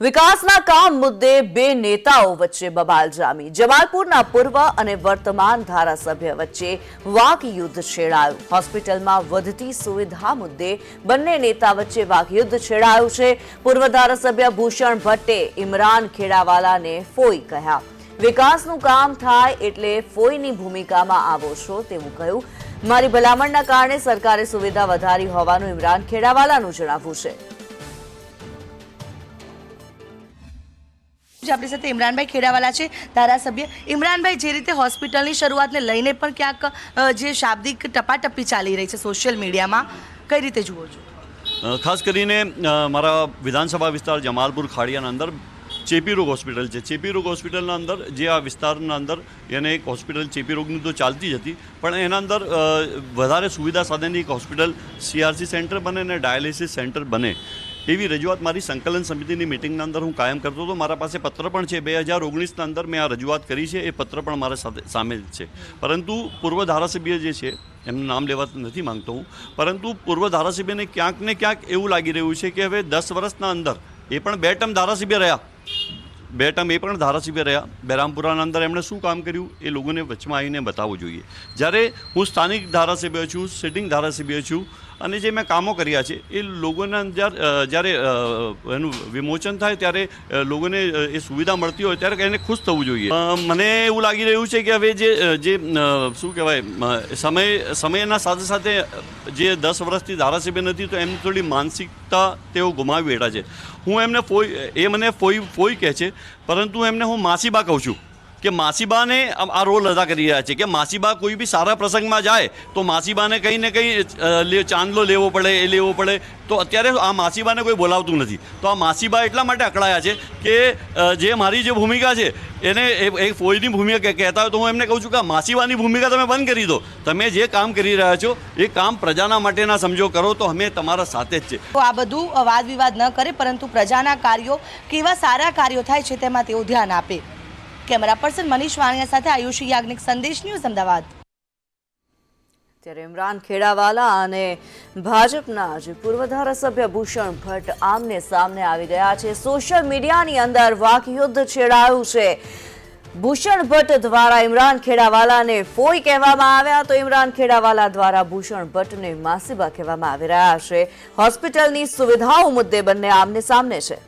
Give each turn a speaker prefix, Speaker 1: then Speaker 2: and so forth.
Speaker 1: વિકાસના કામ મુદ્દે બે નેતાઓ વચ્ચે બબાલ જામી જમાલપુરના પૂર્વ અને વર્તમાન ધારાસભ્ય વચ્ચે વાકયુદ્ધ છેડાયું. હોસ્પિટલમાં વધતી સુવિધા મુદ્દે બંને નેતા વચ્ચે વાકયુદ્ધ છેડાયું છે. પૂર્વ ધારાસભ્ય ભૂષણ ભટ્ટે ઇમરાન ખેડાવાલાને ફોઈ કહ્યા. વિકાસનું કામ થાય એટલે ફોઈની ભૂમિકામાં આવો છો તેવું કહ્યું. મારી ભલામણના કારણે સરકારે સુવિધા વધારી હોવાનું ઇમરાન ખેડાવાલાનું જણાવવું છે.
Speaker 2: જે આપણી સાથે ઇમરાનભાઈ ખેડાવાલા છે, ધારાસભ્ય. ઇમરાનભાઈ, જે રીતે હોસ્પિટલની શરૂઆતને લઈને પણ ક્યાંક જે શાબ્દિક ટપાટપી ચાલી રહી છે સોશિયલ મીડિયામાં, કઈ રીતે જુઓ છો?
Speaker 3: ખાસ કરીને મારા વિધાનસભા વિસ્તાર જમાલપુર ખાડિયાના અંદર ચેપી રોગ હોસ્પિટલ છે. ચેપી રોગ હોસ્પિટલના અંદર, જે આ વિસ્તારના અંદર એને એક હોસ્પિટલ ચેપી રોગની તો ચાલતી જ હતી, પણ એના અંદર વધારે સુવિધા સાથેની એક હોસ્પિટલ સીઆરસી સેન્ટર બને અને ડાયાલિસિસ સેન્ટર બને. એવી રજૂઆત મારી સંકલન સમિતિની મિટિંગના અંદર હું કાયમ કરતો હતો. મારા પાસે પત્ર પણ છે. બે હજાર ઓગણીસના અંદર મેં આ રજૂઆત કરી છે. એ પત્ર પણ મારા સાથે સામેલ છે. પરંતુ પૂર્વ ધારાસભ્ય જે છે, એમનું નામ લેવા નથી માંગતો હું, પરંતુ પૂર્વ ધારાસભ્યને ક્યાંક ને ક્યાંક એવું લાગી રહ્યું છે કે હવે દસ વર્ષના અંદર એ પણ બે ટર્મ ધારાસભ્ય રહ્યા. બે ટર્મ એ પણ ધારાસભ્ય રહ્યા. બેરામપુરાના અંદર એમણે શું કામ કર્યું એ લોકોને વચમાં આવીને બતાવવું જોઈએ. જ્યારે હું સ્થાનિક ધારાસભ્ય છું સિટિંગ ધારાસભ્ય છું અને જે મેં કામો કર્યા છે, એ લોકોના જ્યારે એનું વિમોચન થાય ત્યારે લોકોને એ સુવિધા મળતી હોય ત્યારે એને ખુશ થવું જોઈએ. મને એવું લાગી રહ્યું છે કે હવે જે જે શું કહેવાય સમય, સમયના સાથે સાથે જે દસ વર્ષથી ધારાસભ્ય નથી, તો એમની થોડી માનસિકતા તેઓ ગુમાવી બેઠા છે. હું એમને ફોઈ, એ મને ફોઈ ફોઈ કહે છે, પરંતુ એમને હું માસીબા કહું છું. કે માસીબાને આ રોલ અદા કરી રહ્યા છે કે માસીબા કોઈ બી સારા પ્રસંગમાં જાય તો માસીબાને કંઈ ને કંઈ ચાંદલો લેવો પડે, એ લેવો પડે. તો અત્યારે આ માસીબાને કોઈ બોલાવતું નથી. તો આ માસીબા એટલા માટે અકળાયા છે કે જે મારી જે ભૂમિકા છે, એને એક ફોઈની ભૂમિકા કહેતા હોય તો હું એમને કહું છું કે માસીબાની ભૂમિકા તમે બંધ કરી દો. તમે જે કામ કરી રહ્યા છો, એ કામ પ્રજાના માટેના સમજો કરો તો અમે તમારા સાથે જ છે.
Speaker 2: આ બધું વાદ વિવાદ ન કરે, પરંતુ પ્રજાના કાર્યો કેવા સારા કાર્યો થાય છે તેમાં તેઓ ધ્યાન આપે. કેમેરા પર્સન મનીષ વાણિયા સાથે આયુષી યાજ્ઞિક સંદેશ ન્યૂઝ અમદાવાદ.
Speaker 1: ત્યારે ઇમરાન ખેડાવાલા અને ભાજપના જે પૂર્વ ધારાસભ્ય ભૂષણ ભટ્ટ આમને સામને આવી ગયા છે. સોશિયલ મીડિયાની અંદર વાકયુદ્ધ છેડાયું છે. ભૂષણ ભટ્ટ દ્વારા ઇમરાન ખેડાવાલાને ફોઈ કહેવામાં આવ્યા તો ઇમરાન ખેડાવાલા દ્વારા ભૂષણ ભટ્ટને માસીબા કહેવામાં આવી રહ્યા છે. હોસ્પિટલની સુવિધાઓ મુદ્દે બંને આમને સામને છે.